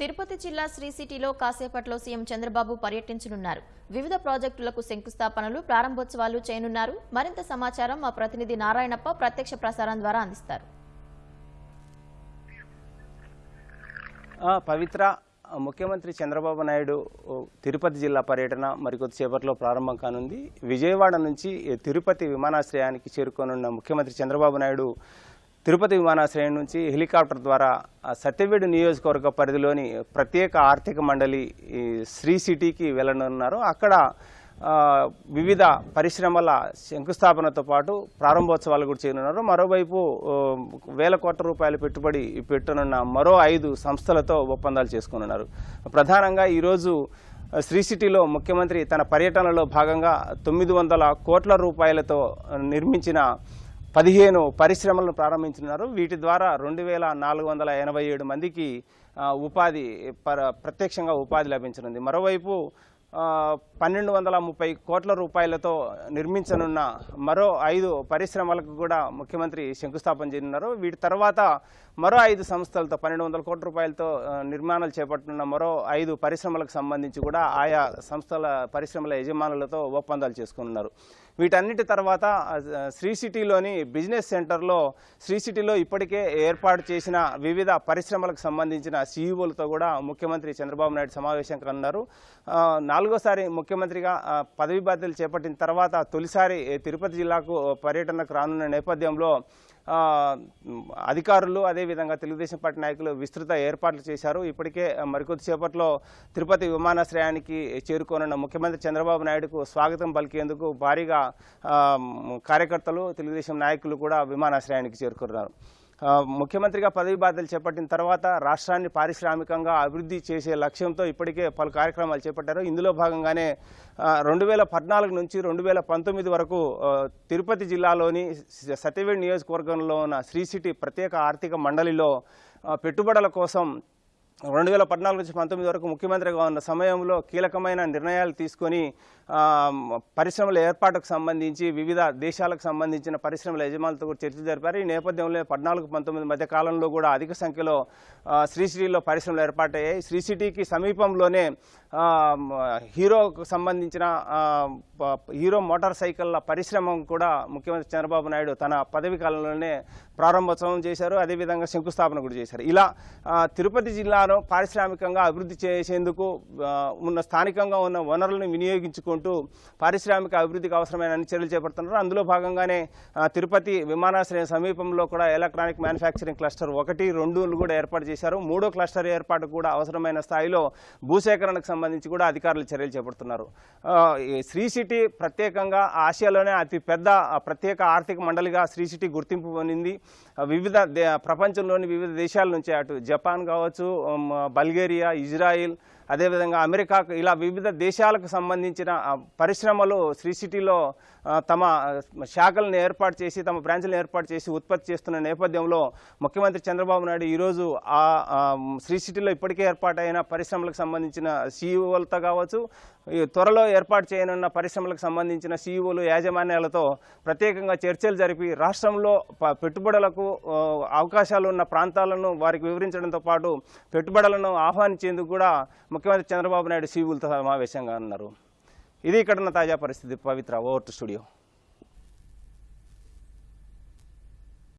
తిరుపతి జిల్లా శ్రీ సిటీలో కాసేపట్లో సీఎం చంద్రబాబు పర్యటించనున్నారు. వివిధ ప్రాజెక్టులకు శంకుస్థాపనలు ప్రారంభోత్సవాలు చేయనున్నారు. మరింత సమాచారం మా ప్రతినిధి నారాయణప్ప ప్రత్యక్ష ప్రసారం ద్వారా అందిస్తారు. పవిత్ర ముఖ్యమంత్రి చంద్రబాబు నాయుడు తిరుపతి జిల్లా పర్యటన మరికొద్దిసేపట్లో ప్రారంభం కానుంది. విజయవాడ నుంచి తిరుపతి విమానాశ్రయానికి చేరుకోనున్న ముఖ్యమంత్రి చంద్రబాబు నాయుడు తిరుపతి విమానాశ్రయం నుంచి హెలికాప్టర్ ద్వారా సత్యవేడు నియోజకవర్గ పరిధిలోని ప్రత్యేక ఆర్థిక మండలి శ్రీ సిటీకి వెళ్ళనున్నారు. అక్కడ వివిధ పరిశ్రమల శంకుస్థాపనతో పాటు ప్రారంభోత్సవాలు కూడా చేయనున్నారు. మరోవైపు వేల కోట్ల రూపాయల పెట్టుబడి పెట్టనున్న మరో ఐదు సంస్థలతో ఒప్పందాలు చేసుకున్నారు ప్రధానంగా ఈరోజు శ్రీ సిటీలో ముఖ్యమంత్రి తన పర్యటనలో భాగంగా తొమ్మిది వందల కోట్ల రూపాయలతో నిర్మించిన పదిహేను పరిశ్రమలను ప్రారంభించనున్నారు. వీటి ద్వారా రెండు వేల నాలుగు వందల ఎనభై ఏడు మందికి ఉపాధి పర- ప్రత్యక్షంగా ఉపాధి లభించనుంది. మరోవైపు పన్నెండు వందల ముప్పై కోట్ల రూపాయలతో నిర్మించనున్న మరో ఐదు పరిశ్రమలకు కూడా ముఖ్యమంత్రి శంకుస్థాపన చేయనున్నారు. వీటి తర్వాత మరో ఐదు సంస్థలతో పన్నెండు వందల కోట్ల రూపాయలతో నిర్మాణాలు చేపట్టనున్న మరో ఐదు పరిశ్రమలకు సంబంధించి కూడా ఆయా సంస్థల పరిశ్రమల యజమానులతో ఒప్పందాలు చేసుకున్నారు. వీటన్నిటి తర్వాత శ్రీ సిటీలోని బిజినెస్ సెంటర్లో శ్రీ సిటీలో ఇప్పటికే ఏర్పాటు చేసిన వివిధ పరిశ్రమలకు సంబంధించిన సీఈఓలతో కూడా ముఖ్యమంత్రి చంద్రబాబు నాయుడు సమావేశం కన్నారు నాలుగు నాలుగోసారి ముఖ్యమంత్రిగా పదవి బాధ్యతలు చేపట్టిన తర్వాత తొలిసారి తిరుపతి జిల్లాకు పర్యటనకు రానున్న నేపథ్యంలో అధికారులు అదేవిధంగా తెలుగుదేశం పార్టీ నాయకులు విస్తృత ఏర్పాట్లు చేశారు. ఇప్పటికే మరికొద్దిసేపట్లో తిరుపతి విమానాశ్రయానికి చేరుకోనున్న ముఖ్యమంత్రి చంద్రబాబు నాయుడుకు స్వాగతం పలికేందుకు భారీగా కార్యకర్తలు తెలుగుదేశం నాయకులు కూడా విమానాశ్రయానికి చేరుకున్నారు. ముఖ్యమంత్రిగా పదవి బాధ్యతలు చేపట్టిన తర్వాత రాష్ట్రాన్ని పారిశ్రామికంగా అభివృద్ధి చేసే లక్ష్యంతో ఇప్పటికే పలు కార్యక్రమాలు చేపట్టారు. ఇందులో భాగంగానే రెండు వేల పద్నాలుగు నుంచి రెండు వేల పంతొమ్మిది వరకు తిరుపతి జిల్లాలోని సత్యవేడి నియోజకవర్గంలో ఉన్న శ్రీ సిటీ ప్రత్యేక ఆర్థిక మండలిలో పెట్టుబడుల కోసం రెండు వేల పద్నాలుగు నుంచి పంతొమ్మిది వరకు ముఖ్యమంత్రిగా ఉన్న సమయంలో కీలకమైన నిర్ణయాలు తీసుకొని పరిశ్రమల ఏర్పాటుకు సంబంధించి వివిధ దేశాలకు సంబంధించిన పరిశ్రమల యజమానులతో కూడా చర్చ జరిపారు. ఈ నేపథ్యంలో పద్నాలుగు పంతొమ్మిది మధ్య కాలంలో కూడా అధిక సంఖ్యలో శ్రీసిటీలో శ్రీ సిటీలో పరిశ్రమలు ఏర్పాటయ్యాయి. శ్రీ సిటీకి సమీపంలోనే హీరోకు సంబంధించిన ప- హీరో మోటార్ సైకిళ్ళ పరిశ్రమ కూడా ముఖ్యమంత్రి చంద్రబాబు నాయుడు తన పదవి కాలంలోనే ప్రారంభోత్సవం చేశారు. అదేవిధంగా శంకుస్థాపన కూడా చేశారు. ఇలా తిరుపతి జిల్లాను పారిశ్రామికంగా అభివృద్ధి చేసేందుకు ఉన్న స్థానికంగా ఉన్న వనరులను వినియోగించుకుంటూ పారిశ్రామిక అభివృద్ధికి అవసరమైన అన్ని చర్యలు చేపడుతున్నారు. అందులో భాగంగానే తిరుపతి విమానాశ్రయం సమీపంలో కూడా ఎలక్ట్రానిక్ మ్యానుఫ్యాక్చరింగ్ క్లస్టర్ ఒకటి రెండు కూడా ఏర్పాటు చేశారు. మూడో క్లస్టర్ ఏర్పాటు కూడా అవసరమైన స్థాయిలో భూసేకరణకు సంబంధించి కూడా అధికారులు చర్యలు చేపడుతున్నారు. శ్రీ సిటీ ప్రత్యేకంగా ఆసియాలోనే అతి పెద్ద ప్రత్యేక ఆర్థిక మండలిగా శ్రీ సిటీ గుర్తింపు పొందింది. వివిధ ప్రపంచంలోని వివిధ దేశాల నుంచి అటు జపాన్ కావచ్చు బల్గేరియా ఇజ్రాయిల్ అదేవిధంగా అమెరికా ఇలా వివిధ దేశాలకు సంబంధించిన పరిశ్రమలు శ్రీ సిటీలో తమ శాఖలను ఏర్పాటు చేసి తమ బ్రాంచ్లను ఏర్పాటు చేసి ఉత్పత్తి చేస్తున్న నేపథ్యంలో ముఖ్యమంత్రి చంద్రబాబు నాయుడు ఈరోజు ఆ శ్రీ సిటీలో ఇప్పటికే ఏర్పాటైన పరిశ్రమలకు సంబంధించిన సీఈఓలతో కావచ్చు ఈ త్వరలో ఏర్పాటు చేయనున్న పరిశ్రమలకు సంబంధించిన సీఈఓలు యాజమాన్యాలతో ప్రత్యేకంగా చర్చలు జరిపి రాష్ట్రంలో ప- పెట్టుబడులకు అవకాశాలు ఉన్న ప్రాంతాలను వారికి వివరించడంతో పాటు పెట్టుబడులను ఆహ్వానించేందుకు కూడా ముఖ్యమంత్రి చంద్రబాబు నాయుడు సీఈఓలతో సమావేశంగా ఉన్నారు. ఇది ఇక్కడ ఉన్న తాజా పరిస్థితి. Pavitra over studio.